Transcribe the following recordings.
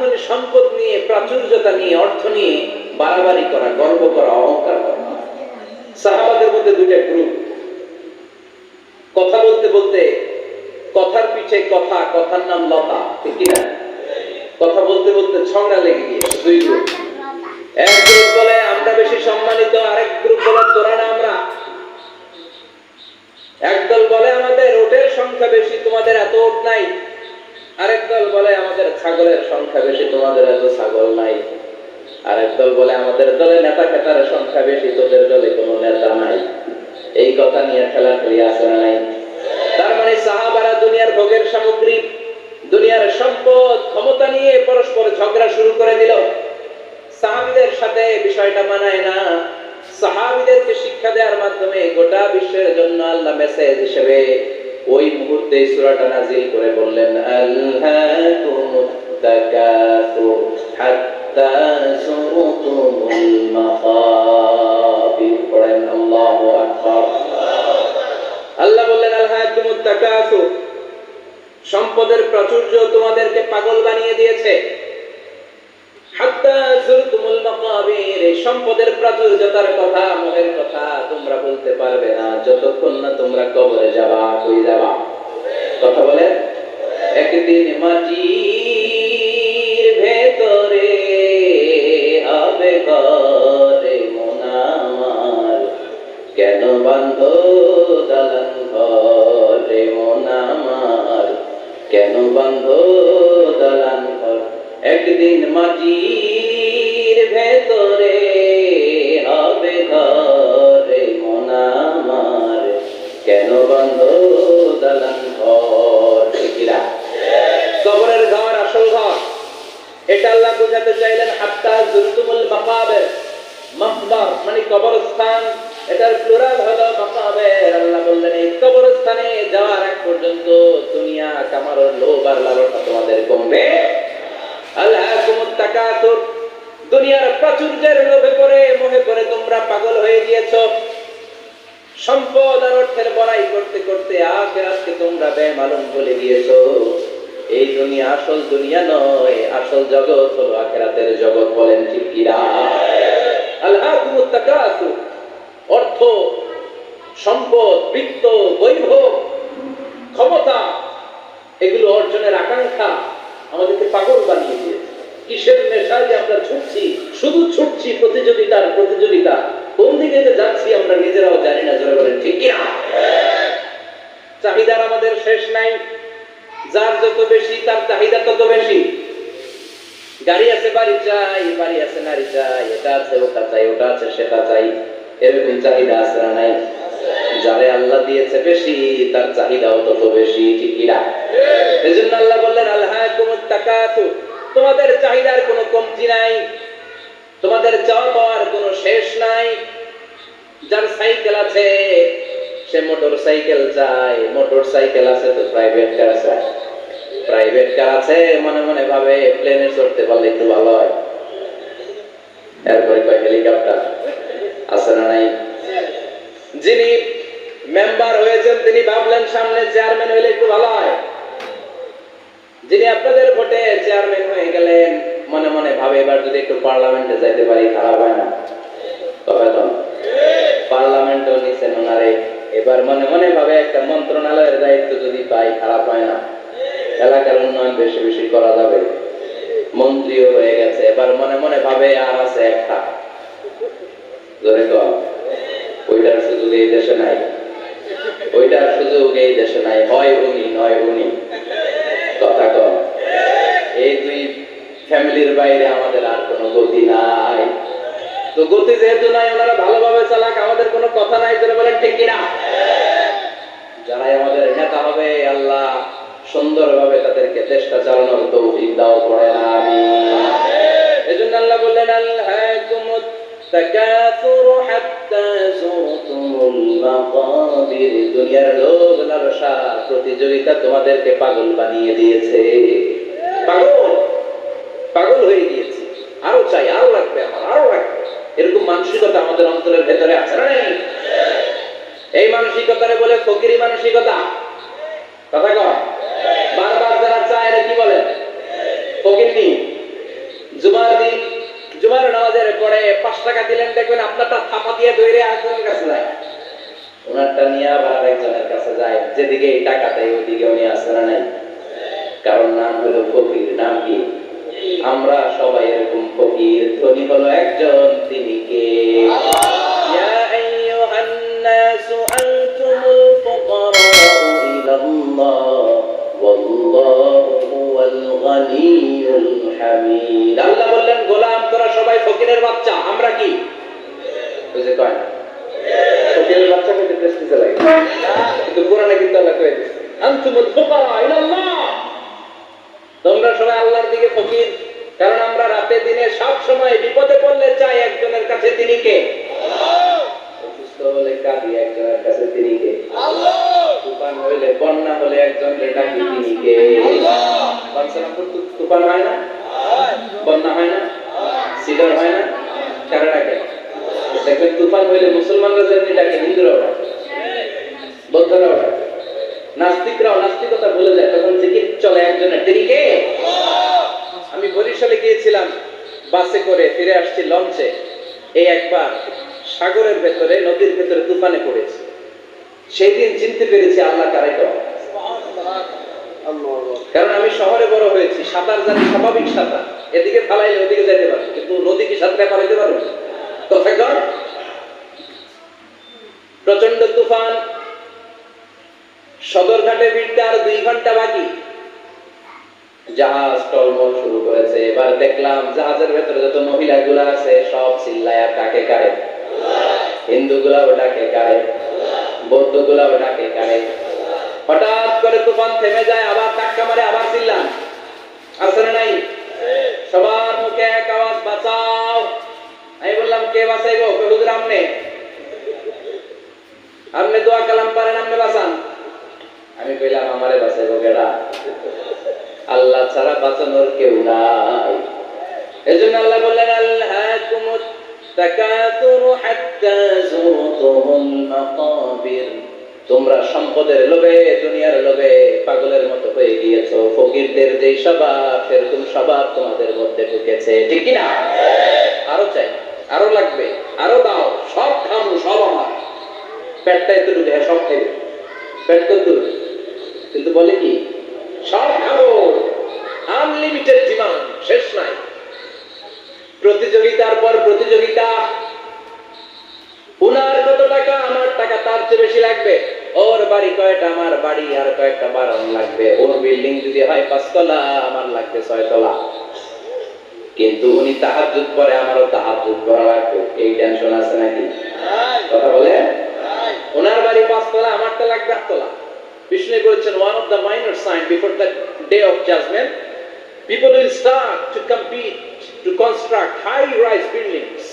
মানে সম্পদ নিয়ে, প্রাচুর্যতা নিয়ে, অর্থ নিয়ে বাড়াবাড়ি করা, গর্ব করা, অহংকার করা। সাহাবাদের মধ্যে দুইটা গ্রুপ কথা বলতে বলতে, কথার পিছে কথা, কথার নাম লতা, ঠিক না কথা বলতে বলতে ঝগড়া লেগে গিয়েছে, দুই গ্রুপ গ্রুপ বলে, আমরা বেশি সম্মানিত আরেক গ্রুপ বলে তোরা না আমরা একদল বলে আমাদের ওটের সংখ্যা বেশি তোমাদের এত ওট নাই আরেক দল বলে আমাদের ছাগলের সংখ্যা বেশি, তোমাদের এত ছাগল নাই। আরেক দল বলে, আমাদের দলে নেতা খেতার সংখ্যা বেশি, তোদের দলে কোনো নেতা নাই। এই কথা নিয়ে খেলাখেলি আছে না নাই? তার মানে সাহাবারা দুনিয়ার ভোগের সামগ্রী, দুনিয়ার সম্পদ, ক্ষমতা নিয়ে পরস্পর ঝগড়া শুরু করে দিল। সাহাবিদের সাথে বিষয়টা মানায় না। সাহাবিদেরকে শিক্ষা দেওয়ার মাধ্যমে গোটা বিশ্বের জন্য আল্লাহ মেসেজ হিসেবে ওই মুহূর্তে সূরাটা নাজিল করে বললেন সম্পদের প্রাচুর্য তোমাদেরকে পাগল বানিয়ে দিয়েছে হাত্তা যুরতুমুল মাকাবির এই সম্পদের প্রাচুর্যতার কথা মোহের কথা তোমরা বলতে পারবে না। যতক্ষণ না তোমরা কবরে যাবা, কই যাবা? কথা বলে? একদিন মাটির কেন বান্ধ একদিন মাটির আল্লাহ মানে আল্লাহ দুনিয়া কামারোর লোভ আর লালসা তোমাদের কমবে আল্লাহকুমুত তাকাতুর। দুনিয়ার প্রাচুর্যের লোভে পড়ে, মোহে পড়ে তোমরা পাগল হয়ে গিয়েছো। সম্পদ আর অর্থের বড়াই করতে করতে আখেরাতকে তোমরা বেমালুম বলে দিয়েছ। এই দুনিয়া আসল দুনিয়া নয়, আসল জগৎ হলো আখেরাতের জগৎ বলেন ঠিক তাকাতুর অর্থ, সম্পদ, বৃত্ত বৈভব ক্ষমতা, এগুলো অর্জনের আকাঙ্ক্ষা আমাদেরকে পাগল বানিয়ে দিয়েছে। কিসের নেশায় যে আমরা ছুটছি? শুধু ছুটছি প্রতিযোগিতার প্রতিযোগিতা। কোন দিকে যে যাচ্ছি আমরা নিজেরাও জানি না জোরে বলেন ঠিক কিনা? চাহিদার আমাদের শেষ নাই যার যত বেশি তার চাহিদা তত বেশি। গাড়ি আছে বাড়ি চাই বাড়ি আছে নারী চাই এটা আছে ওটা চাই ওটা আছে সেটা চাই এরকম চাহিদা আছে না নাই? যারে আল্লাহ দিয়েছে বেশি তার চাহিদাও তত বেশি ঠিক কিনা? এজন্য আল্লাহ বললেন আল্লাহ তাকাতু তোমাদের চাহিদার কোনো কমতি নাই। তোমাদের চাওয়া পাওয়ার কোনো শেষ নাই। যার সাইকেল আছে, সে মোটর সাইকেল চায়। মোটর সাইকেল আছে তো প্রাইভেট কার আছে। প্রাইভেট কার আছে, মনে মনে ভাবে প্লেনে চড়তে পারলে একটু ভালো হয়। এরপরে কয় হেলিকপ্টার আছে না নাই? যিনি মেম্বার হয়েছেন, তিনি ভাবলেন সামনে চেয়ারম্যান হইলে একটু ভালো হয়। যিনি আপনাদের ভোটে চেয়ারম্যান হয়ে গেলেন মনে মনে ভাবে, এবার যদি একটু পার্লামেন্টে যাইতে পারি, খারাপ হয় না? তবে তো। পার্লামেন্টও নিছেন ওনারে। এবার মনে মনে ভাবে একটা মন্ত্রণালয়ের দায়িত্ব যদি পাই, খারাপ হয় না। এলাকার উন্নয়ন বেশি বেশি করা যাবে। মন্ত্রীও হয়ে গেছে। এবার মনে মনে ভাবে, আর আছে একটা। ধরে কর ওইটার সুযোগ এই দেশে নাই। ওইটার সুযোগ এই দেশে নাই। হয় উনি, নয় উনি কথা কম এই দুই ফ্যামিলির বাইরে আমাদের আর কোনো গতি নাই। তো গতি যেহেতু নাই, ওনারা ভালোভাবে চালাক, আমাদের কোনো কথা নাই করে বলেন ঠিক কিনা? যারাই আমাদের নেতা হবে, আল্লাহ সুন্দরভাবে তাদেরকে দেশটা চালানোর তৌফিক দাও না আমি এজন্য আল্লাহ বললেন আল্লাহকুমুত তাকাসুর হাত্তা যুরতুমুল মাকাবির। দুনিয়ার লোভ লালসা প্রতিযোগিতা তোমাদেরকে পাগল বানিয়ে দিয়েছে। পাগল? পাগল হয়ে গিয়েছি। আরও চাই, আরও লাগবে আমার, আরও লাগবে। এরকম মানসিকতা আমাদের অন্তরের ভেতরে আছে না এই মানসিকতারে বলে ফকিরি মানসিকতা? কথা কম বারবার যারা চায় এরা কি বলে? ফকিরনি। জুমার দিন, জুমার নামাজের পরে পাঁচ টাকা দিলেন, দেখবেন আপনারটা থাপা দিয়ে ধরে আরেকজনের কাছে যায়। ওনারটা নিয়ে আবার আরেকজনের কাছে যায়। যেদিকে টাকা দেয় ওইদিকে উনি আসে না নাই? কারণ নাম হলো ফকির, নাম কি? আমরা সবাই এরকম ফকির, ধনী হলো একজন, তিনি কে? আল্লাহ বললেন, গোলাম তোরা সবাই ফকিরের বাচ্চা। তুফান হয় না? বন্যা হয় না? হয় না? কারা ডাকে? দেখবেন তুফান হইলে মুসলমানরা যেমনি ডাকে, হিন্দুরাও ডাকে, বৌদ্ধরাও ডাকে। নাস্তিকরাও নাস্তিকতা বলে যায়, তখন জিকির চলে একজনের আমি বরিশালে গিয়েছিলাম, বাসে করে ফিরে আসছি লঞ্চে। এই একবার সাগরের ভেতরে, নদীর ভেতরে তুফানে পড়েছি। সেই দিন চিনতে পেরেছি আল্লাহ কারে কর কারণ আমি শহরে বড় হয়েছি, সাঁতার জানি, স্বাভাবিক সাঁতার। এদিকে ফালাইলে ওদিকে যেতে পারব, কিন্তু নদী কি সাঁতারে পালাইতে পারব? কোথায় কর প্রচণ্ড তুফান সদরঘাটে ফিরতে আর দুই ঘণ্টা বাকি। জাহাজ টলমল শুরু করেছে, এবার দেখলাম জাহাজের ভেতরে যত মহিলাগুলো আছে, সব চিল্লায় ডাকে কারে হিন্দু গুলাও ডাকে কারে বৌদ্ধ গুলাও ডাকে কারে হঠাৎ করে তুফান থেমে যায়, আবার ধাক্কা মারে, আবার চিল্লান আছে না নাই? সবার মুখে এক আওয়াজ, বাঁচাও। আমি বললাম, কে বাঁচাইবো? হুজুর আমনে? আমনে দোয়া কালাম পারেন, আমনে বাঁচান। আমি কইলাম, আমারে বাঁচাইবো কেডা আল্লাহ ছাড়া বাঁচানোর কেউ নাই। এজন্য আল্লাহ বললেন আল্লাহকুমুত তাকাতুরু হাত্তা যুরতুমুল মাকাবির। তোমরা সম্পদের লোভে, দুনিয়ার লোভে পাগলের মতো হয়ে গিয়েছো। ফকিরদের যে স্বভাব, সেরকম স্বভাব তোমাদের মধ্যে ঢুকেছে। ঠিক কি না আরও চাই, আরও লাগবে, আরও দাও, সব খামু, সব আমার। পেটটা এত ঢুকে সব খাইবে পেট কত দূর? কিন্তু বলে কি? সব খাব আনলিমিটেড ডিমান্ড শেষ নাই। প্রতিযোগিতার পর প্রতিযোগিতা। উনার কত টাকা, আমার টাকা তার চেয়ে বেশি লাগবে? ওর বাড়ি কয়টা? আমার বাড়ি আর কয়েকটা বারণ লাগবে। ওর বিল্ডিং যদি হয় পাঁচতলা আমার লাগবে ছয়তলা। কিন্তু উনি তাহাজুদ করে আমারও তাহাজুদ করা লাগবে। এই টেনশন আছে নাকি? কথা বলে? ওনার বাড়ি পাঁচতলা আমারটা লাগবে আটতলা। বিষ্ণু বলেছেন one of the minor sign before the day of judgement people will start to compete to construct high rise buildings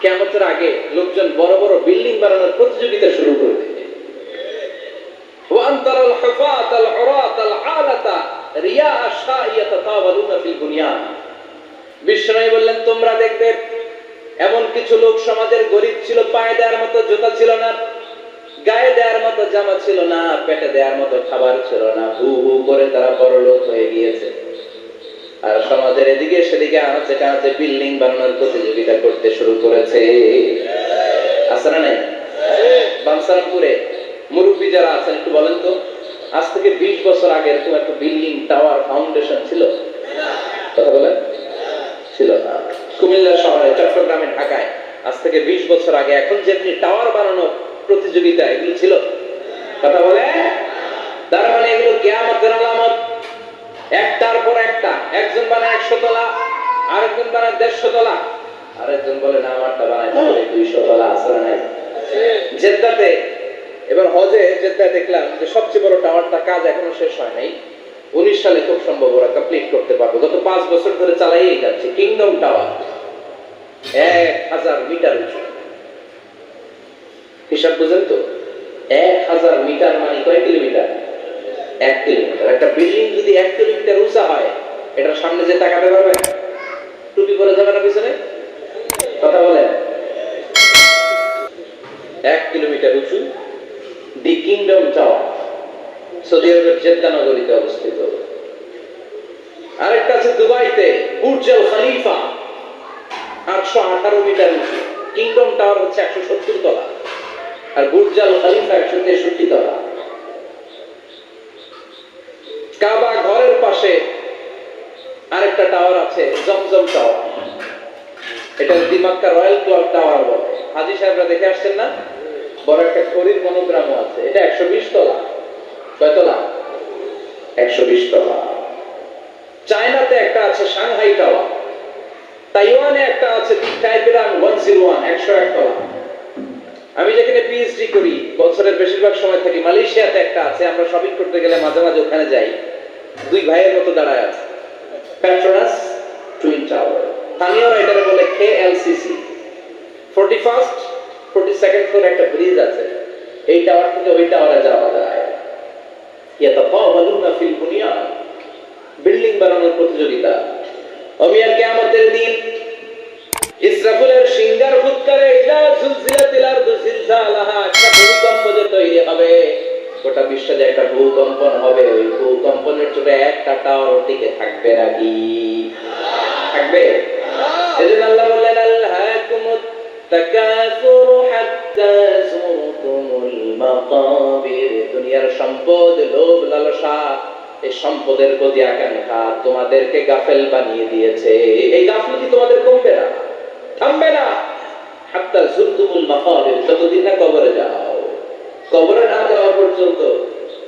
কেমতের আগে লোকজন বড় বড় বিল্ডিং বানানোর প্রতিযোগিতা শুরু করবে। আনতার আল হাফাত আল উরাত আল আলাতা রিয়া শাইয়াতাতাওয়ালুনা ফিল বুনিয়ান বিষ্ণু বললেন, তোমরা দেখবে, এমন কিছু লোক সমাজের গরিব ছিল, পায়ে দেওয়ার মতো জুতা ছিল না, গায়ে দেওয়ার মতো জামা ছিল না, পেটে দেওয়ার মতো খাবার ছিল না, হু হু করে তারা বড় লোক হয়ে গিয়েছে। আর সমাজের এদিকে সেদিকে আনাচে কানাচে বিল্ডিং বানানোর প্রতিযোগিতা করতে শুরু করেছে। আসলে নাই? বামসারামপুরে মুরব্বী যারা আছেন, একটু বলেন তো, আজ থেকে বিশ বছর আগে এরকম একটা বিল্ডিং টাওয়ার ফাউন্ডেশন ছিল? কথা বলেন? ছিল না। কুমিল্লা শহরে, চট্টগ্রামে, ঢাকায়, আজ থেকে বিশ বছর আগে এখন যেমনি টাওয়ার বানানোর প্রতিযোগিতা এগুলো ছিল। কথা বলে তার মানে এগুলো কেয়ামতের আলামত। একটার পর একটা, একজন বানায় একশো তলা, আরেকজন বানায় দেড়শো তলা। আরেকজন বলে, না, আমারটা হবে, দুইশো তলা না নাই? জেদ্দাতে এবার হজে জেদ্দায় দেখলাম যে সবচেয়ে বড় টাওয়ারটা কাজ এখনও শেষ হয় নাই। উনিশ সালে খুব সম্ভব ওরা কমপ্লিট করতে পারবে। গত পাঁচ বছর ধরে চালাইয়েই যাচ্ছে। কিংডম টাওয়ার এক হাজার মিটার উঁচু। হিসাব বুঝেন তো? এক হাজার মিটার মানে কয় কিলোমিটার? এক কিলোমিটার। একটা বিল্ডিং যদি এক কিলোমিটার উঁচা হয়, এটার সামনে যে তাকাতে পারবে? টুপি পরে যাবে না পিছনে? কথা বলেন। এক কিলোমিটার উঁচু। দি কিংডম টাওয়ার সৌদি আরবের জেদ্দা নগরীতে অবস্থিত। আরেকটা আছে দুবাইতে, বুর্জ আল খালিফা, আটশো আঠারো মিটার উঁচু। কিংডম টাওয়ার হচ্ছে একশো সত্তর তলা, আর বুর্জাল খালিফা একশো তেষট্টি তলা। কাবা ঘরের পাশে আরেকটা টাওয়ার আছে, জমজম টাওয়ার এটা দিমাক্কা রয়্যাল ক্লাব টাওয়ার বলে। হাজি সাহেবরা দেখে আসছেন না? বড় একটা খড়ির মনোগ্রামও আছে। এটা একশো বিশ তলা। কয় তলা? একশো বিশ তলা। চায়নাতে একটা আছে সাংহাই টাওয়ার। তাইওয়ানে একটা আছে টাইপেরান ওয়ান জিরো ওয়ান একশো এক তলা। আমি যেখানে পিএইচডি করি, বছরের বেশিরভাগ সময় থাকি, মালয়েশিয়াতে একটা আছে, আমরা শপিং করতে গেলে মাঝে মাঝে ওখানে যাই। দুই ভাইয়ের মতো দাঁড়ায় আছে। পেট্রোনাস টুইন টাওয়ার বলে K LCC forty first forty second floor একটা ব্রিজ আছে। এই টাওয়ার থেকে ওই টাওয়ারে যাওয়া যায়। ফিল বিল্ডিং বানানোর প্রতিযোগিতা। দিন, ইসরাফিলের সিঙ্গার ফুৎকারে একটা ভূমিকম্প যে তৈরি হবে। গোটা বিশ্বে যে একটা ভূকম্পন হবে, ওই ভূকম্পনের জন্য একটা টাওয়ার টিকে থাকবে নাকি? থাকবে? এজন্য আল্লাহ বললেন আল্লাহাকুমুত তাকাসুরু হাত্তা মাকাবির দুনিয়ার সম্পদ, লোভ, লালসা এই সম্পদের প্রতি আকাঙ্ক্ষা তোমাদেরকে গাফেল বানিয়ে দিয়েছে। এই গাফলতি তোমাদের কমবে না, থামবে না। হাত্তা যুরতুমুল মাকাবির যতদিন না কবরে যাও। কবরে না যাওয়া পর্যন্ত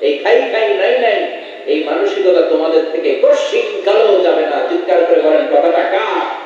এই খাই খাই নাই নাই এই মানসিকতা তোমাদের থেকে কশিন কালো যাবে না। চিৎকার করে বলেন, কথাটা কার?